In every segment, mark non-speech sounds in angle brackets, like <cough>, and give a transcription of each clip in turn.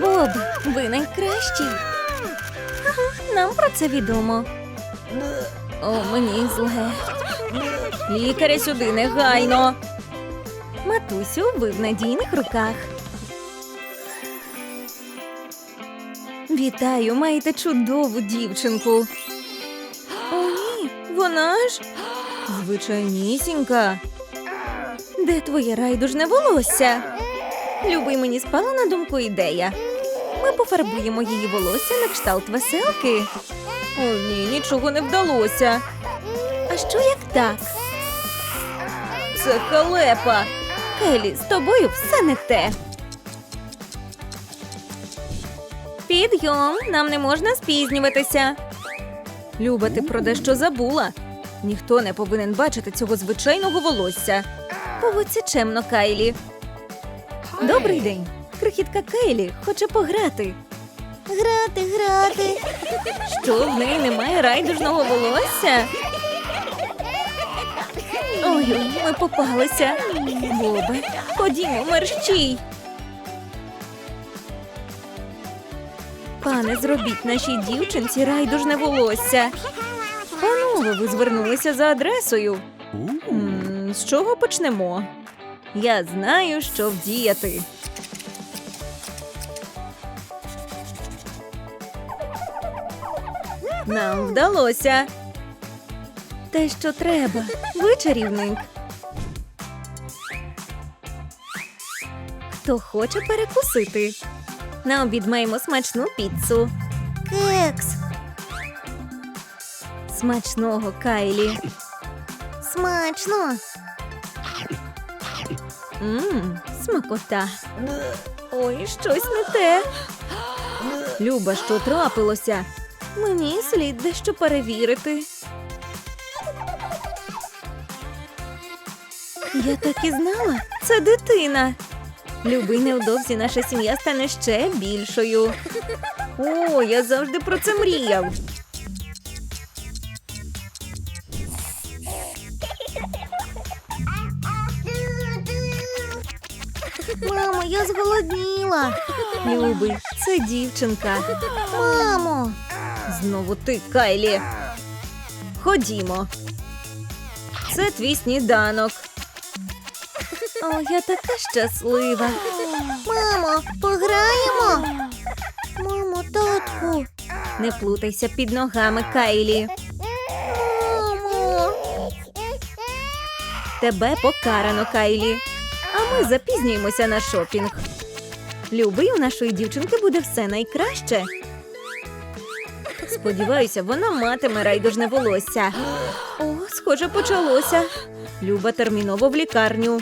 Боб, ви найкращий. Ага, Нам про це відомо. О, мені зле. Лікаря сюди негайно. Матусю, ви в надійних руках. Вітаю, маєте чудову дівчинку. О, ні, вона ж звичайнісінька. Де твоє райдужне волосся? Любий, мені спала на думку ідея. Ми пофарбуємо її волосся на кшталт веселки. О, ні, нічого не вдалося. А що як так? Це халепа. Келі, з тобою все не те. Підйом, нам не можна спізнюватися. Люба, ти про дещо забула. Ніхто не повинен бачити цього звичайного волосся. Поводься чемно, Кайлі. Добрий день. Крихітка Кейлі хоче пограти. Грати, грати. Що в неї немає райдужного волосся? Ой, ми попалися. Бобе, ходімо, мерщій. Пане, зробіть нашій дівчинці райдужне волосся. Панове, ви звернулися за адресою. М, З чого почнемо? Я знаю, що вдіяти. Нам вдалося. Те, що треба. Ви чарівник. Хто хоче перекусити? На обід маємо смачну піцу. Кекс. Смачного Кайлі. Смачно. Мм, смакота. Ой, щось не те. Люба, що трапилося? Мені слід дещо перевірити. Я так і знала, це дитина. Любий невдовзі наша сім'я стане ще більшою. О, я завжди про це мріяв. Мамо, я зголодніла. Любий, це дівчинка. Мамо. Знову ти, Кайлі. Ходімо. Це твій сніданок. О, я така щаслива. Мамо, пограємо. Мамо, татку. Не плутайся під ногами, Кайлі. Мамо. Тебе покарано, Кайлі. А ми запізнюємося на шопінг. Любий, у нашої дівчинки буде все найкраще. Сподіваюся, вона матиме райдужне волосся. О, схоже, почалося. Люба терміново в лікарню.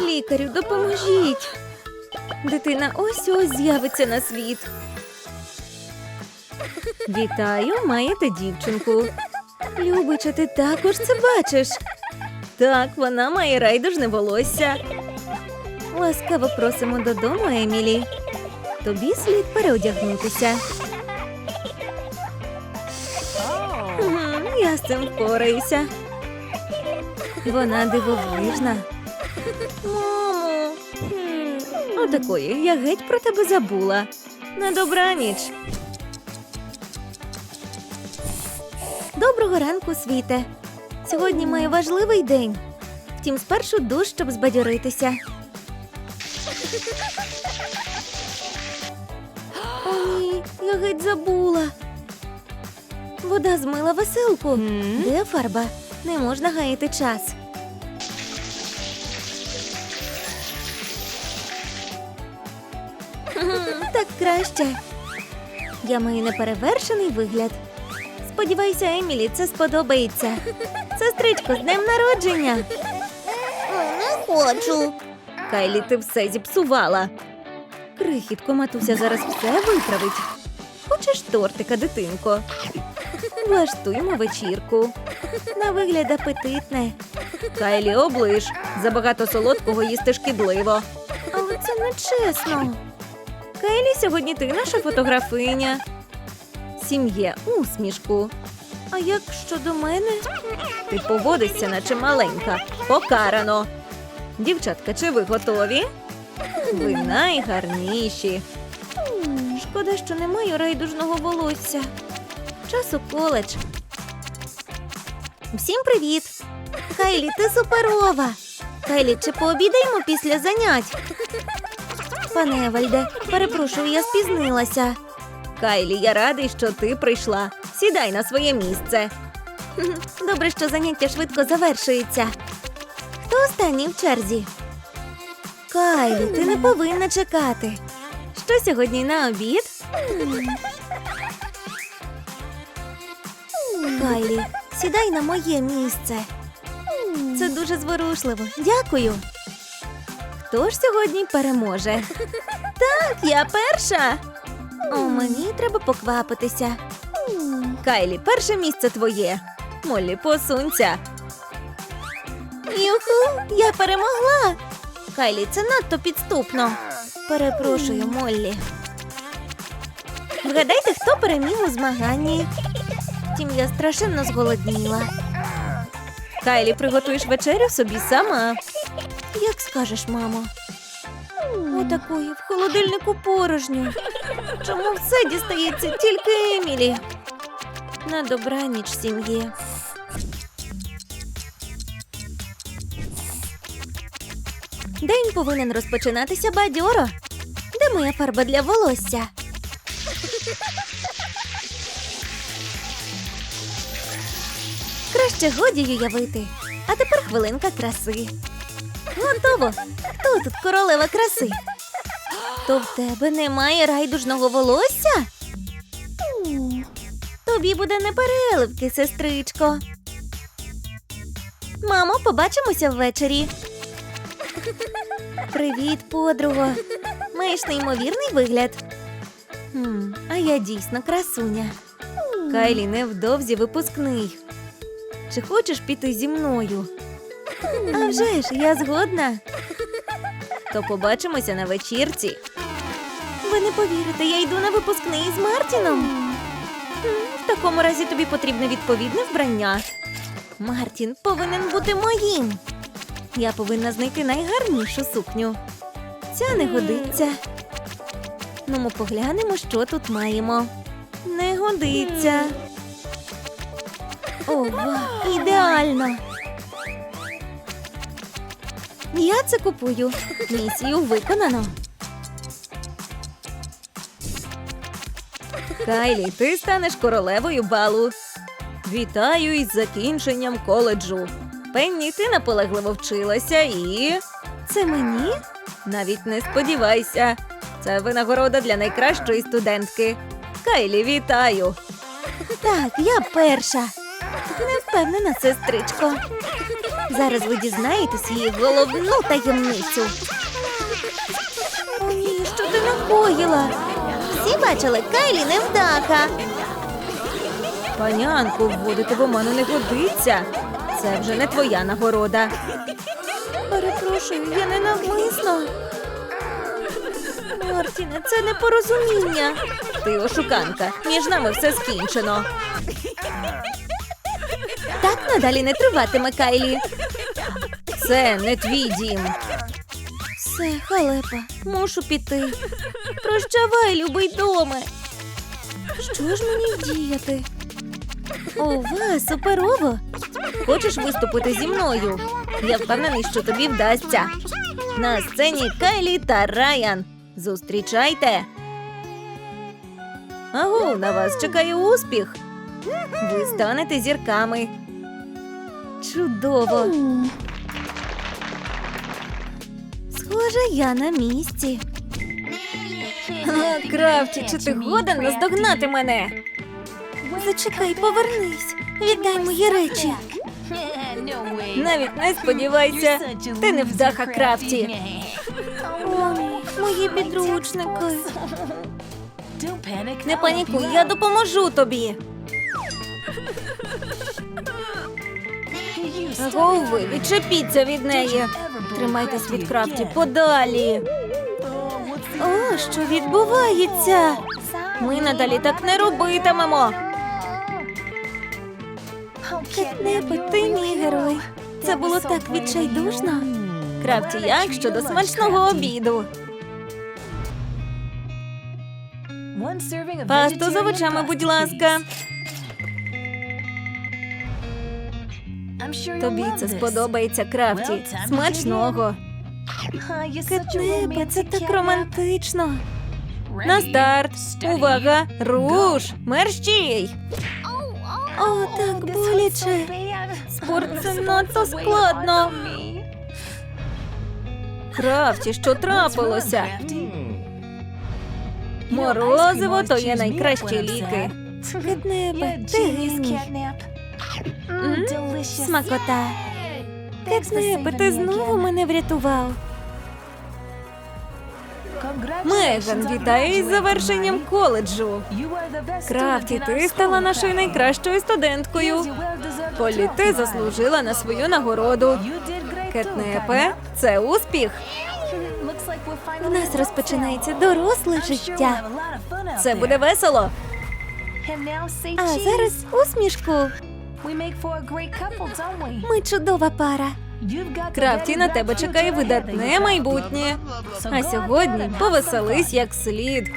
Лікарю, допоможіть. Дитина ось ось з'явиться на світ. Вітаю, маєте дівчинку. Любича, ти також це бачиш. Так, вона має райдужне волосся. Ласкаво просимо додому, Емілі. Тобі слід переодягнутися. З цим впораюся. Вона дивовижна. Мамо. Отакої, я геть про тебе забула. На добраніч. Доброго ранку, світе. Сьогодні має важливий день. Втім, спершу душ, щоб збадьоритися. О, я геть забула. Вода змила веселку. Де фарба? Не можна гаяти час. <laughs> Так краще. Я маю неперевершений вигляд. Сподіваюся, Емілі це сподобається. Сестричко, з днем народження. Не хочу. Кайлі, ти все зіпсувала. Крихітко, матуся зараз все виправить. Хочеш тортика, дитинко? Влаштуємо вечірку. На вигляд апетитне. Кайлі, оближ. Забагато солодкого їсти шкідливо. Але це не чесно. Кайлі, сьогодні ти наша фотографиня. Сім'є усмішку. А як щодо мене? Ти поводишся, наче маленька. Покарано. Дівчатка, чи ви готові? Ви найгарніші. Шкода, що не маю райдужного волосся. Час у коледж. Всім привіт! Кайлі, ти суперова! Кайлі, чи пообідаємо після занять? Пане Евальде, перепрошую, я спізнилася. Кайлі, я радий, що ти прийшла. Сідай на своє місце. Добре, що заняття швидко завершується. Хто останній в черзі? Кайлі, ти не повинна чекати. Що сьогодні на обід? Кайлі, сідай на моє місце. Це дуже зворушливо. Дякую. Хто ж сьогодні переможе? Так, я перша. О, мені треба поквапитися. Кайлі, перше місце твоє. Моллі, посунься. Юху, я перемогла. Кайлі, це надто підступно. Перепрошую, Моллі. Вгадайте, хто переміг у змаганні. Втім, я страшенно зголодніла. Кайлі, приготуєш вечерю собі сама. Як скажеш, мамо. Отакої в холодильнику порожньо. Чому все дістається тільки Емілі? На добраніч, сім'ї. День повинен розпочинатися бадьоро. Де моя фарба для волосся? Краще годі уявити. А тепер хвилинка краси. Готово. Хто тут королева краси? То в тебе немає райдужного волосся? Тобі буде непереливки, сестричко. Мамо, побачимося ввечері. Привіт, подруго. Маєш неймовірний вигляд. Хм, а я дійсно красуня. Кайлі невдовзі випускний. Чи хочеш піти зі мною? А вже ж, я згодна. То побачимося на вечірці. Ви не повірите, я йду на випускний з Мартіном. В такому разі тобі потрібне відповідне вбрання. Мартін повинен бути моїм. Я повинна знайти найгарнішу сукню. Ця не годиться. Ну, ми поглянемо, що тут маємо. Не годиться. Ова, ідеально. Я це купую. Місію виконано. Кайлі, ти станеш королевою балу. Вітаю із закінченням коледжу. Пенні, ти наполегливо вчилася і. Це мені? Навіть не сподівайся. Це винагорода для найкращої студентки. Кайлі, вітаю. Так, я перша. Не впевнена, сестричко. Зараз ви дізнаєтесь її головну таємницю. О, ні, що ти накоїла? Всі бачили, Кайлі невдаха. Панянку, вводити в оману не годиться. Це вже не твоя нагорода. Перепрошую, я не навмисно. Мартіне, це непорозуміння. Ти ошуканка. Між нами все скінчено. Надалі не триватиме, Кайлі. Це не твій дім. Все, халепа, мушу піти. Прощавай, любий доме. Що ж мені вдіяти? Ова, суперово! Хочеш виступити зі мною? Я впевнений, що тобі вдасться. На сцені Кайлі та Райан. Зустрічайте. Агу, на вас чекає успіх. Ви станете зірками. Чудово. Схоже, я на місці. А, Крафті, чи ти годен наздогнати мене? Зачекай, повернись. Віддай мої речі. Навіть не сподівайся. Ти не вдаха Крафті. О, мої підручники. Не панікуй, я допоможу тобі. Аго, ви відчепіться від неї. Тримайтесь від крафті подалі. О, що відбувається? Ми надалі так не робитимемо. Кетнепе, ти мій герой. Це було так відчайдушно. Крафті, як щодо смачного обіду. Пасту з овочами, будь ласка. Тобі це сподобається, Крафті. Смачного. Кетнепе, це так романтично. На старт. Увага! Руш! Мерщій! О, так боляче. Спорт це надто складно. Крафті, що трапилося? Морозиво то є найкращі ліки. Кетнепе, <laughs> ти геній. М, Смакота. Кетнепе, ти знову мене врятував. Меган, вітаю із завершенням коледжу. Крафті, ти стала нашою найкращою студенткою. Полі, ти заслужила на свою нагороду. Кетнепе, це успіх. У нас розпочинається доросле життя. Це буде весело. А зараз усмішку. Ми чудова пара. Крафті на тебе чекає видатне майбутнє. А сьогодні повеселись як слід.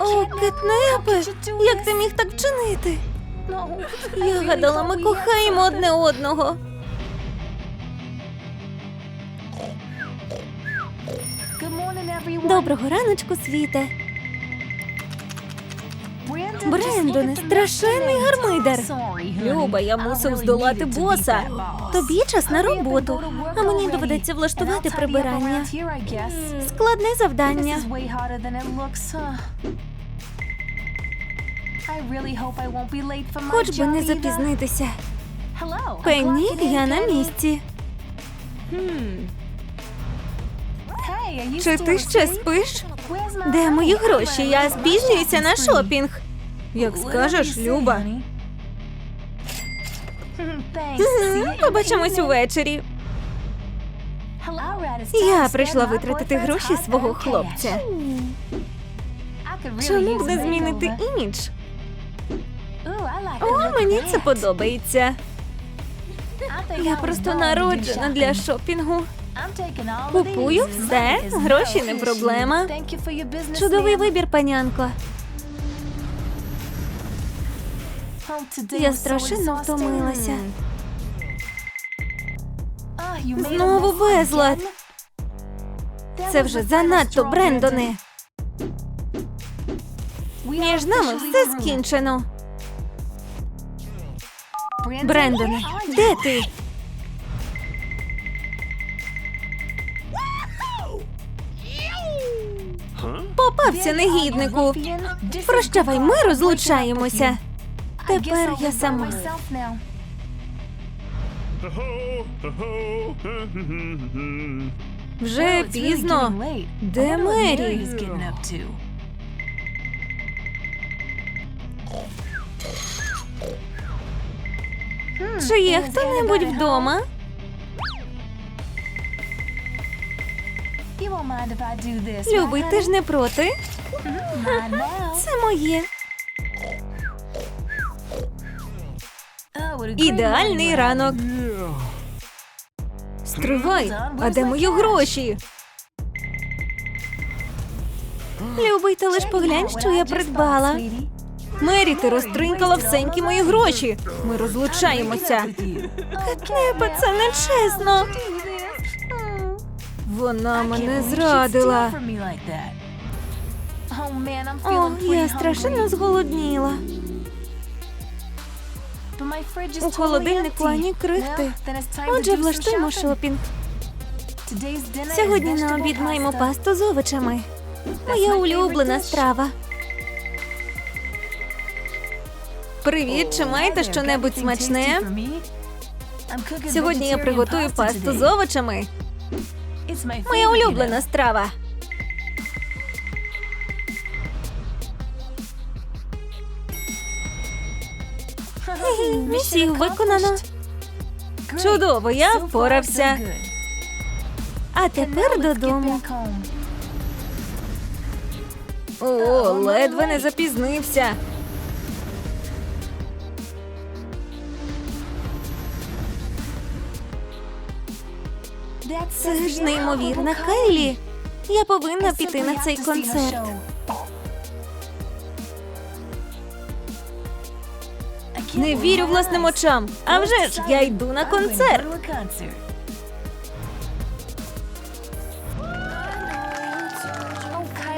О, Кетнепе, як ти міг так вчинити? Я гадала, ми кохаємо одне одного. Доброго раночку, світе. Брендоне, страшенний гармидер. Люба, я мусив здолати боса. Тобі час на роботу, а мені доведеться влаштувати прибирання. Складне завдання. Хоч би не запізнитися. Пенні, я на місці. Чи ти ще спиш? Де мої гроші? Я спізнююся на шопінг. Як скажеш, Люба. Побачимось увечері. Я прийшла витратити гроші свого хлопця. Чому б не змінити імідж? О, мені це подобається. Я просто народжена для шопінгу. Купую все, гроші не проблема. Чудовий вибір, панянко. Я страшенно втомилася. Знову безлад. Це вже занадто, Брендоне. Між нами все скінчено. Брендоне, де ти? Попався негіднику. Прощавай, ми розлучаємося. Тепер я сама. Вже пізно. Де Мері? Чи є хто-небудь вдома? Любий, ти ж не проти? Це моє. Ідеальний ранок. Стривай, а де мої гроші? Любий, ти лиш поглянь, що я придбала. Мері, ти розтринкала всенькі мої гроші. Ми розлучаємося. Кетнепе, це нечесно. Вона мене зрадила. О, я страшенно зголодніла. У холодильнику ані крихти. Отже, влаштуємо шопінг. Сьогодні на обід маємо пасту з овочами. Моя улюблена страва. Привіт, чи маєте щонебудь смачне? Сьогодні я приготую пасту з овочами. Моя улюблена страва. Місію виконано. Чудово, я впорався. А тепер додому. О, ледве не запізнився. Це ж неймовірна Кайлі. Я повинна піти на цей концерт. Не вірю власним очам. А вже ж я йду на концерт.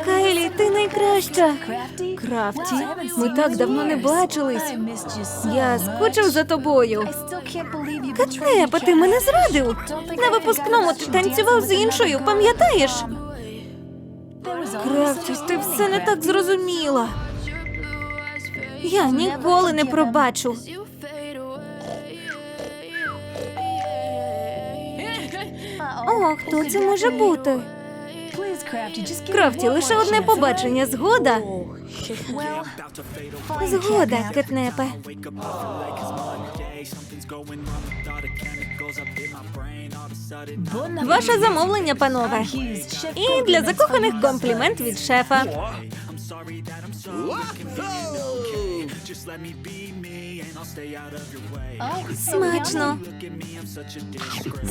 Кайлі, ти найкраща. Крафті, ми так давно не бачились. Я скучив за тобою. Катнепа, ти мене зрадив. На випускному ти танцював з іншою, пам'ятаєш? Крафті, ти все не так зрозуміла. Я ніколи не пробачу. О, хто це може бути? Крафті, лише одне побачення. Згода. Згода, Кетнепе. Ваше замовлення, панове. І для закоханих комплімент від шефа. Смачно.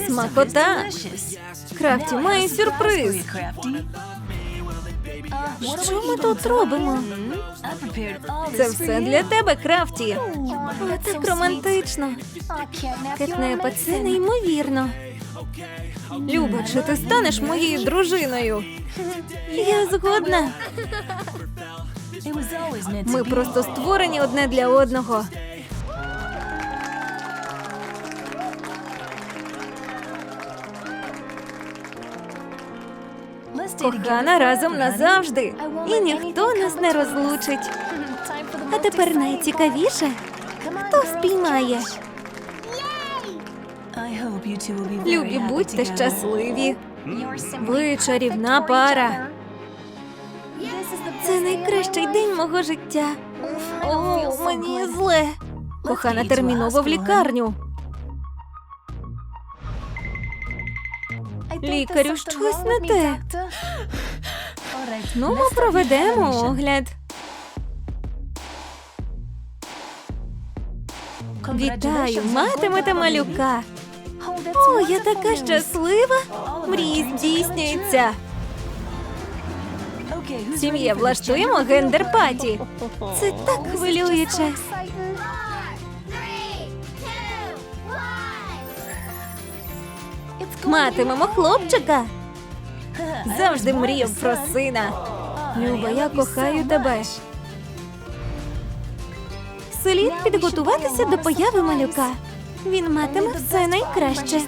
Смакота. Крафті має сюрприз. Що ми тут робимо? Це все для тебе, Крафті. О, так романтично. Кетнепа, це неймовірно. Люба, чи ти станеш моєю дружиною? <laughs> Я згодна. Ми просто створені одне для одного. Кохана разом назавжди. І ніхто нас не розлучить. А тепер найцікавіше, хто впіймає. Любі, будьте щасливі. Ви чарівна пара. Це найкращий день мого життя. О, мені зле. Кохана терміново в лікарню. Лікарю, щось не те. Ну, ми проведемо огляд. Вітаю, матимете малюка. О, я така щаслива. Мрії здійснюються. Сім'є влаштуємо гендер-паті. Це так хвилююче. Матимемо хлопчика. Завжди мріяв про сина. Люба, я кохаю тебе. Слід підготуватися до появи малюка. Він матиме все найкраще.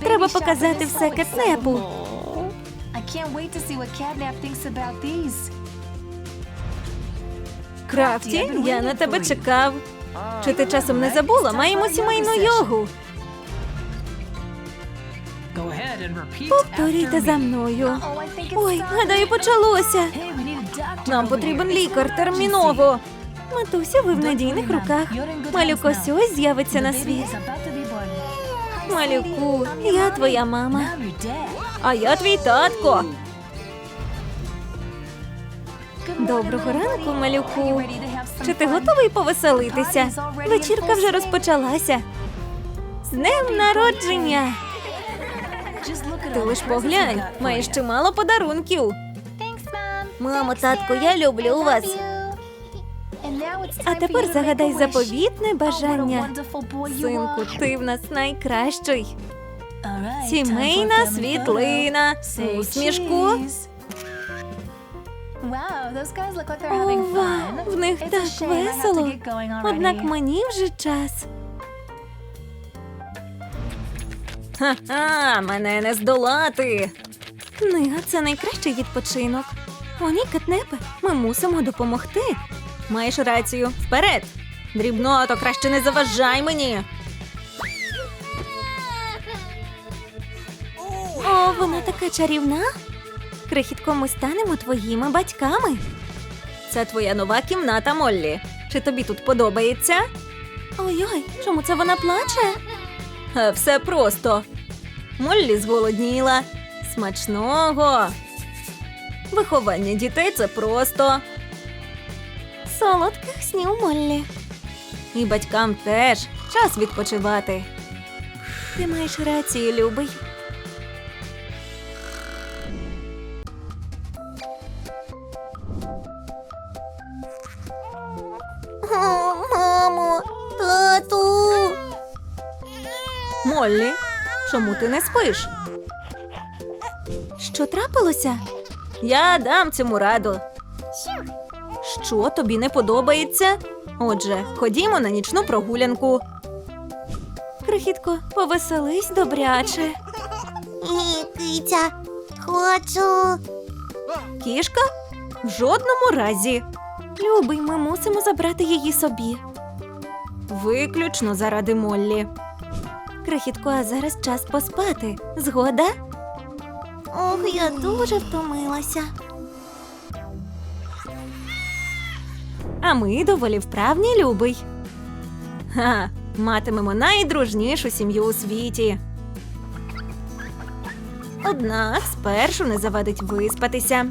Треба показати все кетнепу. Крафті, я на тебе чекав. Чи ти часом не забула? Маємо сімейну йогу. Повторюйте за мною. Ой, гадаю, почалося. Нам потрібен лікар терміново. Матуся, ви в надійних руках. Малюк ось ось з'явиться на світ. Малюку, я твоя мама. А я твій татко. Доброго ранку, малюку. Чи ти готовий повеселитися? Вечірка вже розпочалася. З днем народження! Ти лиш поглянь, маєш чимало подарунків. Мамо, татко, я люблю вас. А тепер загадай заповітне бажання. Синку, ти в нас найкращий. Сімейна світлина. Усмішку. Ова, в них так весело. Однак мені вже час. Ха-ха, мене не здолати. Книга це найкращий відпочинок. О, ні, Кетнепе, ми мусимо допомогти. Маєш рацію. Вперед. Дрібното, краще не заважай мені. О, вона така чарівна. Крихітко, ми станемо твоїми батьками. Це твоя нова кімната, Моллі. Чи тобі тут подобається? Ой-ой, чому це вона плаче? Е, Все просто. Моллі зголодніла. Смачного. Виховання дітей це просто. Солодких снів Моллі. І батькам теж час відпочивати. Ти маєш рацію, любий. О, мамо, тату. Моллі, чому ти не спиш? Що трапилося? Я дам цьому раду. Що тобі не подобається? Отже, ходімо на нічну прогулянку. Крихітко, повеселись добряче. Киця, хочу. Кішка? В жодному разі. Любий, ми мусимо забрати її собі. Виключно заради Моллі. Крихітко, а зараз час поспати. Згода? Ох, я дуже втомилася. А ми доволі вправні, любий. Ха, матимемо найдружнішу сім'ю у світі. Однак спершу не завадить виспатися.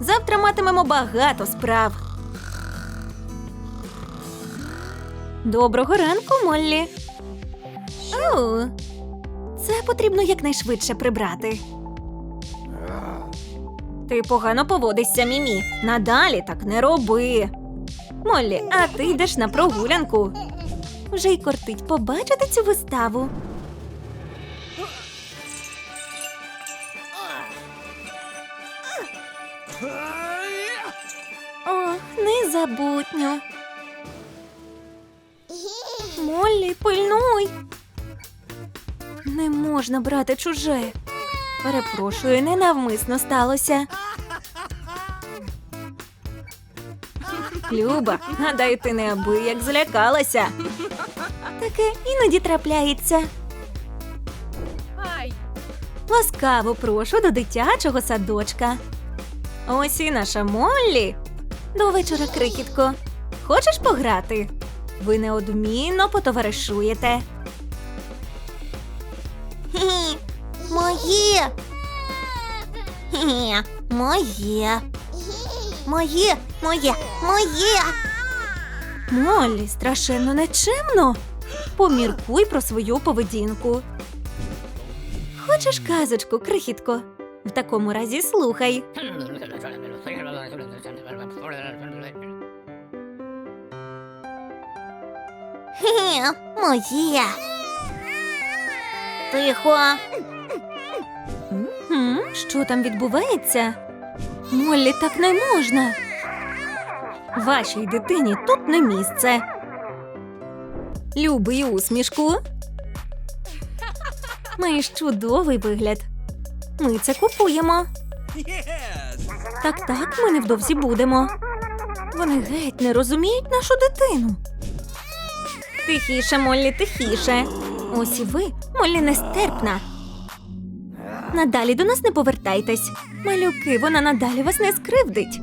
Завтра матимемо багато справ. Доброго ранку, Моллі. О, це потрібно якнайшвидше прибрати. Ти погано поводишся, Мімі. Надалі так не роби. Моллі, а ти йдеш на прогулянку. Вже й кортить побачити цю виставу. Ох, незабутньо. Моллі, пильнуй. Не можна брати чуже. Перепрошую, ненавмисно сталося. Люба, гадаю, ти неабияк злякалася. Таке іноді трапляється. Ласкаво прошу до дитячого садочка. Ось і наша Моллі. До вечора, крихітко. Хочеш пограти? Ви неодмінно потоваришуєте. Хі, моє. Хі, <laughs> моє. Моє, моє, моє. Моллі, страшенно нечемно. Поміркуй про свою поведінку. Хочеш казочку, крихітко? В такому разі слухай. Хі, моє. Тихо. Хм, що там відбувається? Моллі, так не можна. Вашій дитині тут не місце. Любий усмішку. Маєш чудовий вигляд. Ми це купуємо. Так, так, ми невдовзі будемо. Вони геть не розуміють нашу дитину. Тихіше, Моллі, тихіше. Ось і ви, Моллі нестерпна. Надалі до нас не повертайтесь. Малюки, вона надалі вас не скривдить.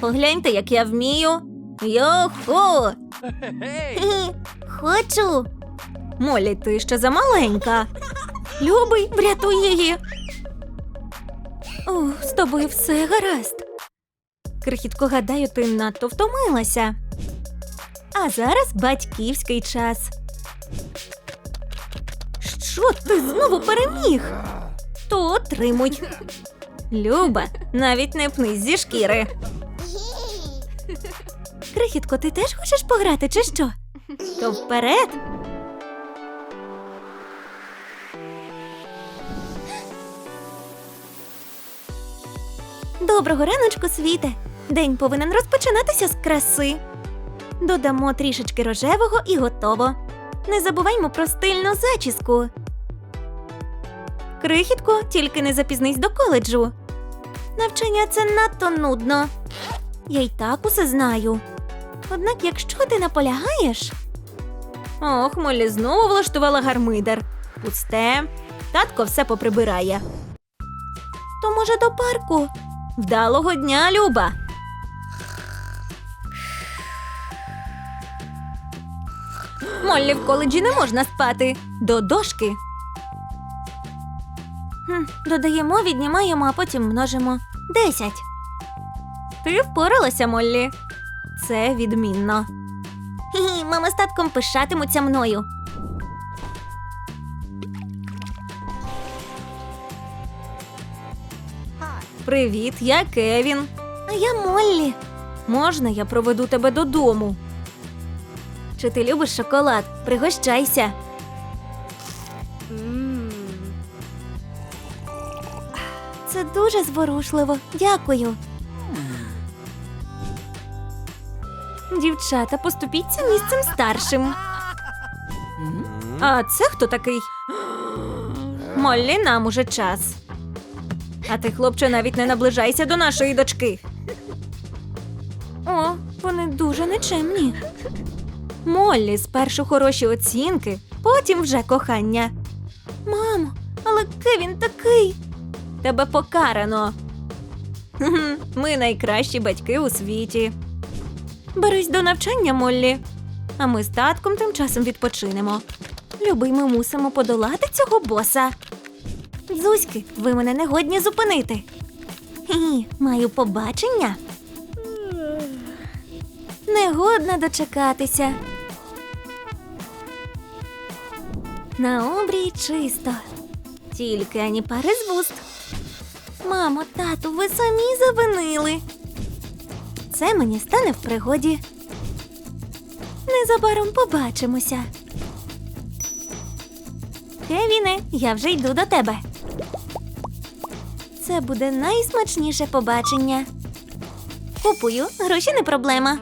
Погляньте, як я вмію. Йохо! Хі, <laughs> хочу. Молі, ти ще замаленька. Любий, врятуй її. О, з тобою все гаразд. Крихітко, гадаю, ти надто втомилася. А зараз батьківський час. Що ти знову переміг? То отримуй. Люба, навіть не пнись зі шкіри. Крихітко, ти теж хочеш пограти, чи що? То вперед. Доброго раночку, світе. День повинен розпочинатися з краси. Додамо трішечки рожевого і готово. Не забуваймо про стильну зачіску. Крихітко, тільки не запізнись до коледжу. Навчання це надто нудно. Я й так усе знаю. Однак, якщо ти наполягаєш, Ох, Моллі знову влаштувала гармидер. Пусте. Татко все поприбирає. то може до парку. Вдалого дня, Люба. Моллі в коледжі не можна спати. До дошки. Додаємо, віднімаємо, а потім множимо. Десять. Ти впоралася, Моллі. Це відмінно. Хі, мама з татком пишатимуться мною. Привіт, я Кевін. А я Моллі. Можна я проведу тебе додому? Чи ти любиш шоколад? Пригощайся. Дуже зворушливо. Дякую. Дівчата, поступіться місцем старшим. А це хто такий? Моллі, нам уже час. А ти, хлопче, навіть не наближайся до нашої дочки. О, вони дуже нечемні. Моллі, спершу хороші оцінки, потім вже кохання. Мамо, але Кевін такий. Тебе покарано. Ми найкращі батьки у світі. Берись до навчання, Моллі. А ми з татком тим часом відпочинемо. Любий, ми мусимо подолати цього боса. Зузьки, ви мене не годні зупинити. Хі, маю побачення. Негодна дочекатися. На обрії чисто. Тільки ані пари з вуст. Мамо, тату, ви самі завинили. Це мені стане в пригоді. Незабаром побачимося. Кевіне, я вже йду до тебе. Це буде найсмачніше побачення. Купую, гроші не проблема.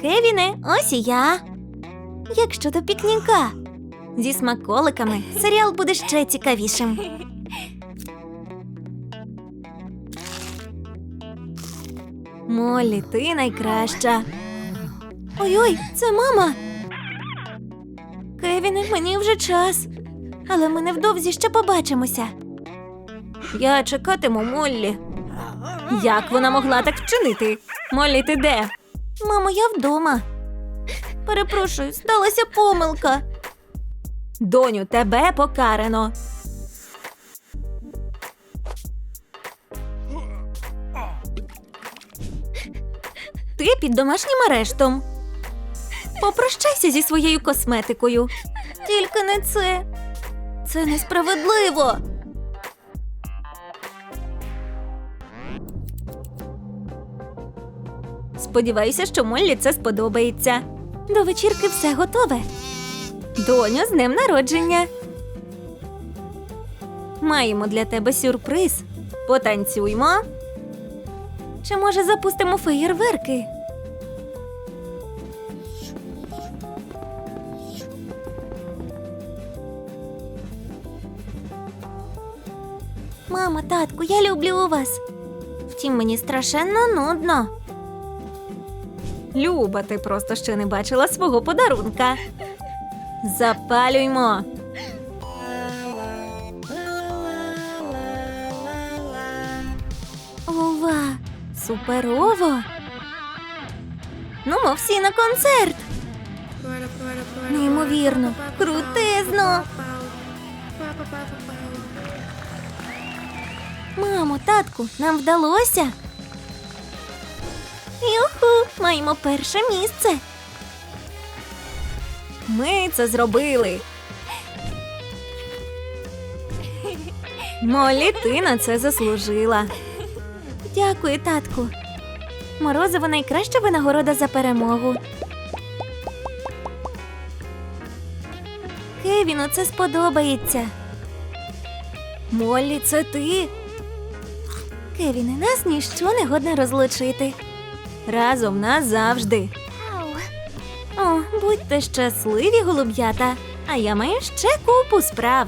Кевіне, ось і я. Як щодо пікніка? Зі смаколиками серіал буде ще цікавішим. Моллі, ти найкраща. Ой-ой, це мама. Кевіне, мені вже час. Але ми невдовзі ще побачимося. Я чекатиму Моллі. Як вона могла так вчинити? Моллі, ти де? Мамо, я вдома. Перепрошую, сталася помилка. Доню, тебе покарано. Ти під домашнім арештом. Попрощайся зі своєю косметикою. Тільки не це. Це несправедливо. Сподіваюся, що Моллі це сподобається. До вечірки все готове. Доню, з днем народження. Маємо для тебе сюрприз. Потанцюймо. Чи може запустимо феєрверки? Мама, татку, я люблю вас. Втім, мені страшенно нудно. Люба, ти просто ще не бачила свого подарунка. Запалюймо. Суперово. Ну, ми всі на концерт. Неймовірно, крутезно. Мамо, татку, нам вдалося. Юху, маємо перше місце. Ми це зробили. Молі, ти на це заслужила. Дякую, татку. Морозиво найкраща винагорода за перемогу. Кевіну це сподобається. Моллі, це ти. Кевіне, нас ніщо не годне розлучити. Разом назавжди. О, будьте щасливі, голуб'ята. А я маю ще купу справ.